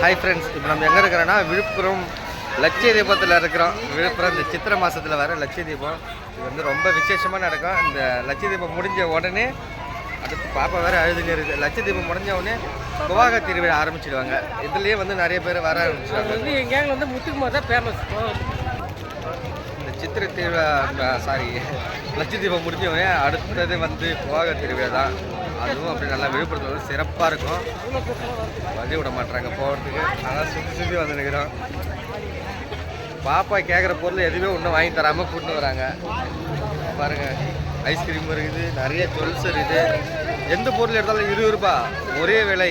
Hi friends இப்போ நம்ம எங்கே இருக்கிறோன்னா விழுப்புரம் லட்சிய தீபத்தில் இருக்கிறோம். விழுப்புரம் இந்த சித்திரை மாதத்தில் வர லட்சிய தீபம். இது வந்து ரொம்ப விசேஷமாக நடக்கும். இந்த லட்சிய தீபம் முடிஞ்ச உடனே அது பாப்பா வேறு அழுதுங்க இருக்குது. லட்சிய தீபம் முடிஞ்ச உடனே குவாக திருவிழா ஆரம்பிச்சிடுவாங்க. இதுலேயே வந்து நிறைய பேர் வர ஆரம்பிச்சிடுவாங்க. வந்து என் கேங்கில் வந்து முத்துக்குமார் தான் ஃபேமஸ் இந்த சித்திரை திருவிழா சாரி லட்சிய தீபம் முடிஞ்ச உடனே அடுத்தது வந்து குவாக திருவிழா தான். அதுவும் அப்படி நல்லா விழுப்புரத்தில் வந்து சிறப்பாக இருக்கும். வழி விட மாட்டாங்க போகிறதுக்கு அதான் சுற்றி சுற்றி வந்து நிற்கிறோம் பாப்பா கேட்குற பொருள் எதுவுமே ஒன்றும் வாங்கி தராமல் கூட்டின்னு வராங்க. பாருங்கள் ஐஸ்கிரீம் இருக்குது நிறைய ஜுவல்ஸ் இருக்குது. எந்த பொருள் எடுத்தாலும் இருபது ரூபா ஒரே விலை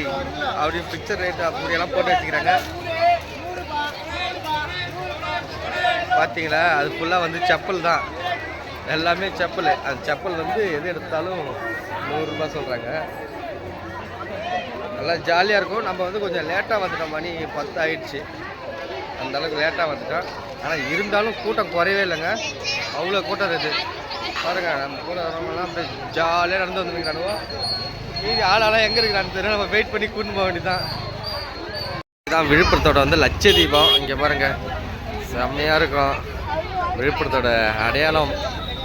அப்படி பிக்சர் ரேட் அப்படியெல்லாம் போட்டு வச்சுக்கிறாங்க. பார்த்தீங்களா அது ஃபுல்லாக வந்து செப்பல் தான். எல்லாமே செப்பல். அந்த செப்பல் வந்து எது எடுத்தாலும் நூறுரூபா சொல்கிறாங்க நல்லா ஜாலியாக இருக்கும். நம்ம வந்து கொஞ்சம் லேட்டாக வந்துட்டோம். மணி பத்து ஆயிடுச்சு. அந்த அளவுக்கு லேட்டாக வந்துட்டோம். ஆனால் இருந்தாலும் கூட்டம் குறையவே இல்லைங்க. அவ்வளோ கூட்டம் இருக்குது. பாருங்க நம்ம கூட வரவங்களாம் அப்படியே ஜாலியாக நடந்து வந்துருக்கானுவோம் மீதி ஆளாலாம் எங்கே இருக்கிறான்னு தெரியும் நம்ம வெயிட் பண்ணி கூட்டின்னு போக வேண்டியதான் இதுதான் விழுப்புரத்தோட வந்து லட்ச தீபம். இங்கே பாருங்கள் செம்மையாக இருக்கும். விழுப்புரத்தோட அடையாளம்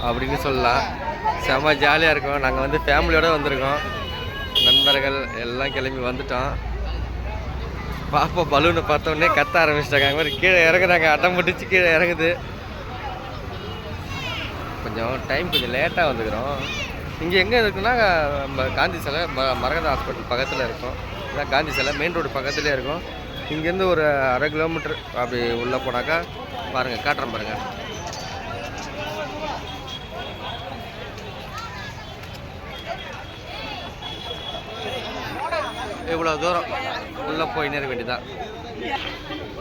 அப்படின்னு சொல்லலாம். செம்ம ஜாலியாக இருக்கும். நாங்கள் வந்து ஃபேமிலியோடு வந்திருக்கோம். நண்பர்கள் எல்லாம் கிளம்பி வந்துட்டோம். பாப்பா பலூனை பார்த்த கத்த ஆரம்பிச்சிட்டாங்க. அது மாதிரி கீழே இறங்குறாங்க. அட்டம் பிடிச்சி கீழே இறங்குது. கொஞ்சம் டைம் கொஞ்சம் லேட்டாக வந்துக்கிறோம். இங்கே எங்கே இருக்குன்னா நம்ம காந்தி சிலை ம மரகத ஹாஸ்பிட்டல் பக்கத்தில் இருக்கும். இதான் காந்தி சிலை மெயின் ரோடு பக்கத்துலேயே இருக்கும். இங்கேருந்து ஒரு அரை கிலோமீட்டர் அப்படி உள்ளே போனாக்கா பாருங்கள் காட்டுறேன் பாருங்கள் இவ்வளோ தூரம் உள்ளே போய் நேர வேண்டியதான்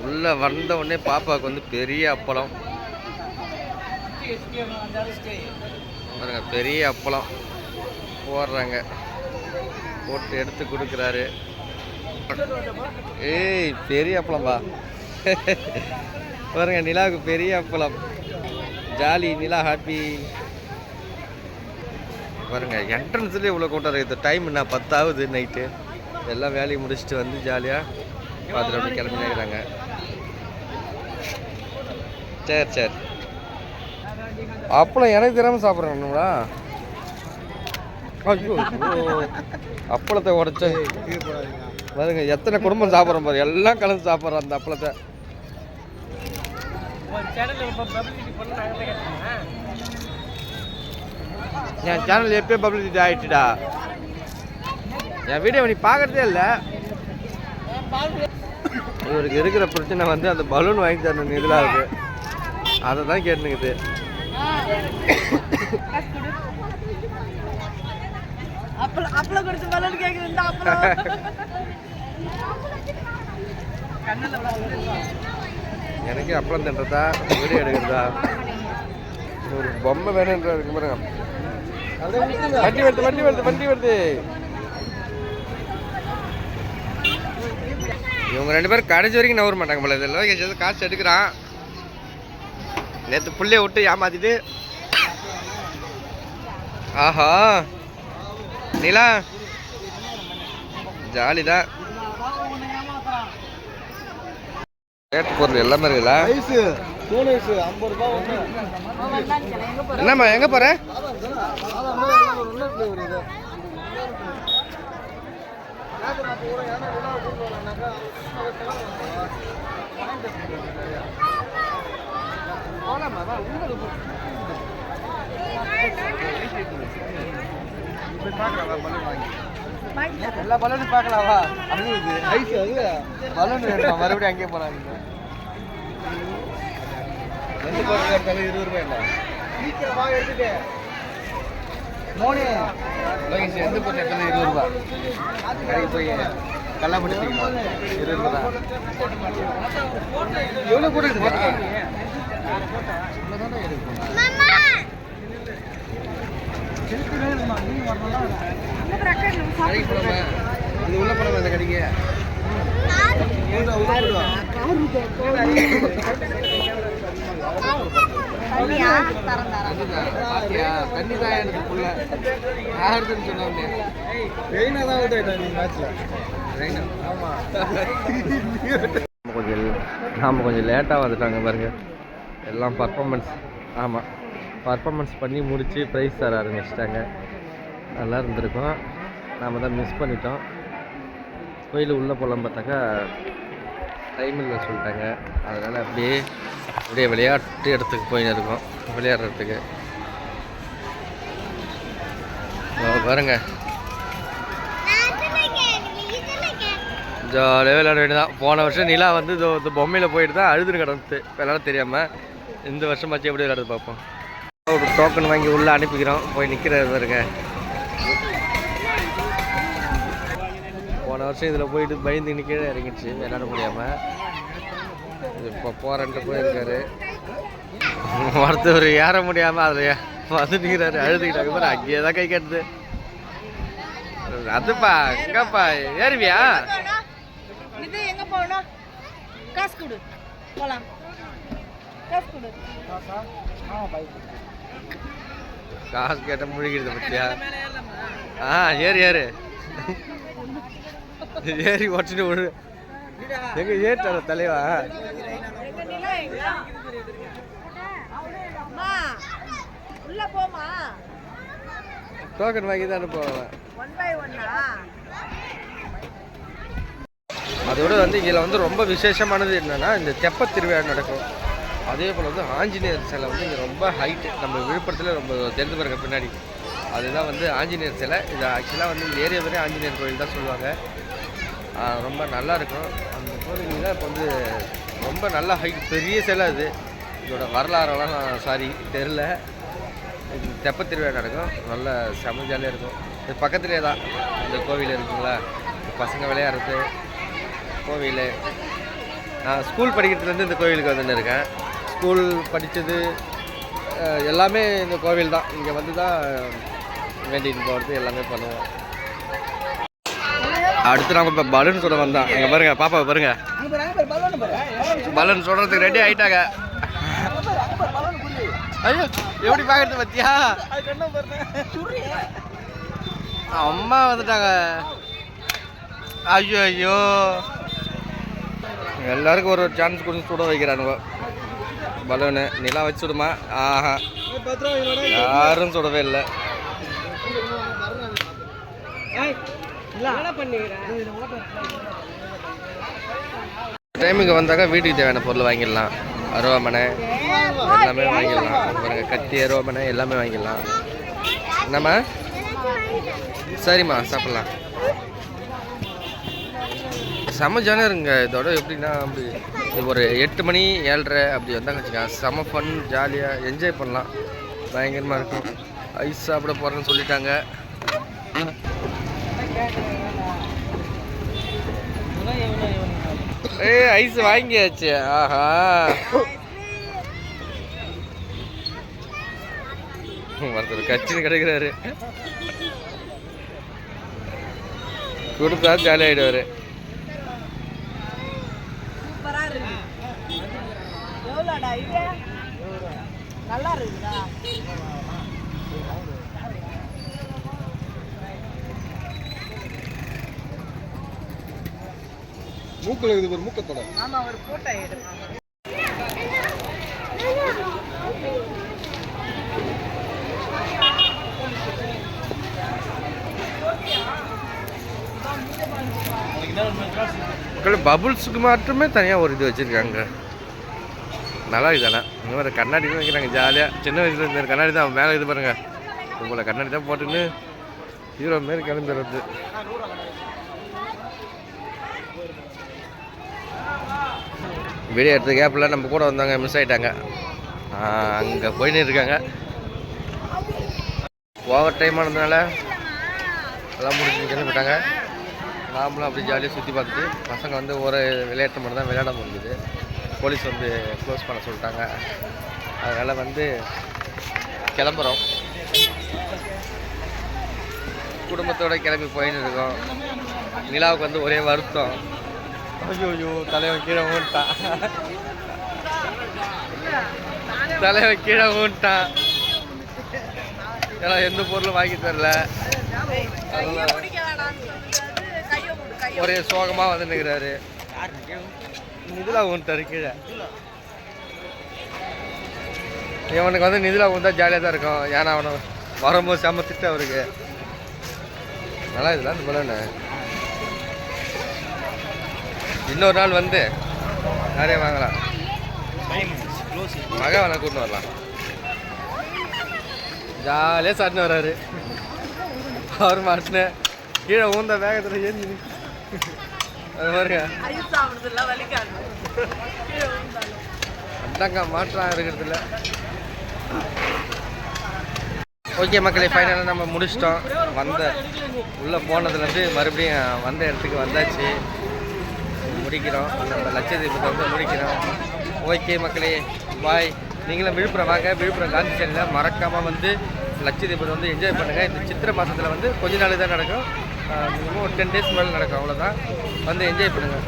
உள்ளே வந்த உடனே பாப்பாவுக்கு வந்து பெரிய அப்பளம். பாருங்க பெரிய அப்பளம் போடுறாங்க. போட்டு எடுத்து கொடுக்குறாரு. ஏய் பெரிய அப்பளம்பா. பாருங்க நிலாவுக்கு பெரிய அப்பளம். ஜாலி நிலா ஹாப்பி பாருங்க என்ட்ரன்ஸ்லேயே இவ்வளோ கூட்டம் இருக்குது டைம் என்ன? பத்தாவது நைட்டு எல்லாம் வேலையை முடிச்சுட்டு வந்து ஜாலியாக பார்த்துட்டு அப்படியே கிளம்பி நிற்கிறாங்க சரி சரி. அப்பளம் எனக்கு தெரியாமல் சாப்பிட்றேன்னுங்களா ஐயோ. அப்பளத்தை உடச்ச பாருங்க எத்தனை குடும்பம் சாப்பிட்றோம் பாரு. எல்லாம் கலந்து சாப்பிட்றோம் அந்த அப்பளத்தை. சேனலில் பப்ளிசிட்டி பண்ண நாங்கள் கேட்டேன் என் சேனல் எப்பயோ பப்ளிசிட்டி ஆயிடுச்சுடா. என் வீடியோ நீ பார்க்கறதே இல்லை. இவருக்கு இருக்கிற பிரச்சனை வந்து அந்த பலூன் வாங்கி தரணும் இதெல்லாம் இருக்கு? அதை தான் கேட்டுனுக்குது அப்பளம் எனக்கு அப்பளம் தின்றதா? வீடியோ எடுக்கிறதா? ஒரு பொம்மை வேணுன்ற இருக்கு பாருங்க. வண்டி வருது வண்டி வருது வண்டி வருது. இவங்க ரெண்டு பேரும் கடைசி வரைக்கும் நவர மாட்டாங்க போல இதில் லோகேஷ் காசு எடுக்கிறான் நேற்று புள்ளைய விட்டு ஏமாத்திட்டு ஆஹா நிலா ஜாலி தான் ரேட் பொருள் எல்லாமே இருக்குல்ல என்னம்மா எங்க இது எல்லா பலூனும் பார்க்கலாமா அது இது ஐஸ் அது பலன் வேணுமா மறுபடியும் அங்கேயே போறாங்க எந்த இருபது ரூபாய் இல்லை சீக்கிரமாக எடுத்துட்டு மோனி. லோகேஷ் எந்த பொருள் எடுத்தாலும் இருபது ரூபாய் கடைக்கு போய் கல்லாப்பட்டி தூக்கணும் இருபது ரூபா. எவ்வளோ கூட இருக்கு இது உள்ள போலாமா இந்த கடைக்கு? பாத்தியா தண்ணி தான் எனக்கு புள்ள. யாருதுன்னு சொன்னோன்னே மெயினாக தான் அவுட் ஆகிட்டேன் நீ மேட்ச்சில் நம்ம கொஞ்சம் நாம் கொஞ்சம் லேட்டாக வந்துட்டாங்க பாருங்க. எல்லாம் பர்ஃபார்மன்ஸ் ஆமாம் பர்ஃபார்மன்ஸ் பண்ணி முடித்து ப்ரைஸ் தர ஆரம்பிச்சிட்டாங்க. நல்லா இருந்திருக்கும். நாம் தான் மிஸ் பண்ணிட்டோம். கோயில் உள்ளே போகலாம் பார்த்தாக்கா டைம் இல்லை சொல்லிட்டாங்க. அதனால் அப்படியே அப்படியே விளையாட்டு இடத்துக்கு போயின்னு இருக்கோம். விளையாடுறதுக்கு. பாருங்க. ஜாலியாக விளையாட வேண்டியதான் போன வருஷம் நிலா வந்து இதோ இந்த பொம்மையில் போயிட்டு தான் அழுதுன்னு கிடந்து விளையாட தெரியாமல் இந்த வருஷம் வருஷமாச்சு எப்படி விளையாடுறது பார்ப்போம் ஒரு டோக்கன் வாங்கி உள்ளே அனுப்பிக்கிறோம். போய் நிற்கிறது பாருங்க. போன வருஷம் இதில் போயிட்டு பயந்து நிற்கவே இறங்கிடுச்சு. விளையாட முடியாமல் இப்போ போகிறன்ட்டு போயிருக்காரு. ஒருத்தர் ஏற முடியாமல் அதில் வந்து நிற்கிறாரு அழுதுகிட்டாங்க பாரு அங்கேயே தான் கை கட்டுது. அதுப்பா எங்கப்பா ஏறுவியா? இது எங்க போகணும்? காசு கொடு. போலாம். காசு கொடு. காசு கேட்ட முழுகிடுது பத்தியா? ஆ ஏறு ஏறு. ஏறி ஒட்டிட்டு விடு எங்க ஏற்றார தலைவா எங்க நிலா எங்க அம்மா உள்ள போமா டோக்கன் வாங்கி தான் அனுப்புவாங்க ஒன் பை ஒன்னா அதோட வந்து இதில் வந்து ரொம்ப விசேஷமானது என்னன்னா இந்த தெப்ப திருவிழா நடக்கும். அதே போல் வந்து ஆஞ்சநேயர் சிலை வந்து இங்கே ரொம்ப ஹைட்டு நம்ம விழுப்புரத்தில் ரொம்ப தெரிந்து பாருங்க பின்னாடி. அதுதான் வந்து ஆஞ்சநேயர் சிலை. இது ஆக்சுவலாக வந்து இந்த ஏரியா வரையும் ஆஞ்சநேயர் கோயில் தான் சொல்லுவாங்க. ரொம்ப நல்லா இருக்கும். அந்த தான் இப்போ வந்து ரொம்ப நல்ல ஹைட் பெரிய சிலை அது. இதோட வரலாறெல்லாம் சாரி தெரில. தெப்ப திருவிழா நடக்கும். நல்ல செம ஜாலியாக இருக்கும். இது பக்கத்துலேயே தான். இந்த கோவில் இருக்குங்களா? பசங்க விளையாடுறது. கோவில். நான் ஸ்கூல் படிக்கிறதுலேருந்து இந்த கோவிலுக்கு வந்துன்னு இருக்கேன். ஸ்கூல் படித்தது எல்லாமே இந்த கோவில் தான். இங்கே வந்து தான் வேண்டிட்டு போகிறது எல்லாமே பண்ணுவோம். அடுத்து நம்ம இப்போ பலூன் சுட வந்தோம் இங்கே பாருங்க பாப்பா பாருங்க. பலூன் சுடுறதுக்கு ரெடி ஆயிட்டாங்க. ஐயோ எப்படி பார்க்கறது பத்தியா? அம்மா வந்துட்டாங்க. ஐயோ ஐயோ. எல்லாருக்கும் ஒரு ஒரு சான்ஸ் கொடுத்து சுட வைக்கிறானுங்க பலூனு நிலா வச்சு விடுமா ஆஹா. யாரும் சுடவே இல்லை. டைமுக்கு வந்தாக்கா வீட்டுக்கு தேவையான பொருள் வாங்கிடலாம். அருவாமனை. எல்லாமே வாங்கிடலாம். பாருங்க கத்தி அருவாமனை எல்லாமே வாங்கிடலாம். என்னம்மா? சரிம்மா சாப்பிட்லாம். செம ஜாலியாக இருங்க. இதோட எப்படின்னா அப்படி ஒரு எட்டு மணி ஏழரை அப்படி வந்தாங்க வச்சுக்கோங்க. செம ஃபன் ஜாலியாக என்ஜாய் பண்ணலாம். பயங்கரமாக இருக்கும். ஐஸ் சாப்பிட போகிறேன்னு சொல்லிட்டாங்க. ஏய் ஐஸ் வாங்கியாச்சு. ஆஹா. ஒருத்தர் கச்சின்னு கிடைக்கிறாரு. கொடுத்தா ஜாலி ஆயிடுவாரு. சூப்பரா இருக்கு. எவ்வளோடா இது? நல்லா இருக்குதா? மூக்கில் இருக்குது ஒரு மூக்கத்தோட. ஆமா ஒரு போட்டோ எடுப்பாங்க பபுள்ஸுக்கு மட்டுமே தனியாக ஒரு இது வச்சுருக்காங்க. நல்லா இதானே இந்த மாதிரி கண்ணாடி தான் வைக்கிறாங்க ஜாலியாக சின்ன வயசுல இந்த கண்ணாடி தான் மேலே இது பாருங்கள் உங்களை கண்ணாடி தான் போட்டுன்னு ஹீரோ மாரி கிளம்பிடுறது வீடியோ எடுத்த கேப்பில் நம்ம கூட வந்தவங்க மிஸ் ஆகிட்டாங்க அங்கே போயின்னு இருக்காங்க. ஓவர் டைம் ஆனதுனால எல்லாம் முடிஞ்சு கிளம்பிட்டாங்க. நாமளும் அப்படி ஜாலியாக சுற்றி பார்த்துட்டு பசங்க வந்து ஒரு விளையாட்டு மட்டும் தான் விளையாட முடிஞ்சுது. போலீஸ் வந்து க்ளோஸ் பண்ண சொல்லிட்டாங்க. அதனால் வந்து கிளம்புறோம். குடும்பத்தோட கிளம்பி போயின்னு இருக்கோம். நிலாவுக்கு வந்து ஒரே வருத்தம். ஐயோ தலைவன் கீழே ஊன்ட்டான் தலைவன் கீழே ஊன்ட்டான் ஏன்னா எந்த பொருளும் வாங்கி தரல. அதனால ஒரே சோகமாக வந்து நிற்கிறாரு நிதிலா ஊன்ட்டாரு கீழே. இவனுக்கு வந்து நிதிலா ஊந்தா ஜாலியாக தான் இருக்கும். ஏன்னா அவனை வரும்போது செம்ம அவருக்கு. நல்லா இதெல்லாம் இந்த பலன்னு இன்னொரு நாள் வந்து நிறைய வாங்கலாம். மக வேணா கூட்டின்னு வரலாம். ஜாலியாக சாட்டின்னு வர்றாரு. அவர் மாட்டின கீழே ஊந்த வேகத்தில் ஏறி அது பாருங்க. ஐஸ் சாப்பிடுறதுல வலிக்காது. மாற்றம் இருக்கிறது இல்ல ஓகே மக்களே ஃபைனலாக நம்ம முடிச்சிட்டோம். வந்த உள்ளே போனதுலேருந்து மறுபடியும் வந்த இடத்துக்கு வந்தாச்சு. முடிக்கிறோம். நம்ம லட்சதீபத்தை வந்து முடிக்கிறோம். ஓகே மக்களே பாய் நீங்களும் விழுப்புரம் வாங்க. விழுப்புரம் காந்தி சேனையில் மறக்காமல் வந்து லட்சதீபத்தை வந்து என்ஜாய் பண்ணுங்கள் இந்த சித்திரை மாதத்தில் வந்து கொஞ்ச நாள் தான் நடக்கும். ஒரு டென் டேஸ் மேலே நடக்கும். அவ்வளோதான் வந்து என்ஜாய் பண்ணுங்கள்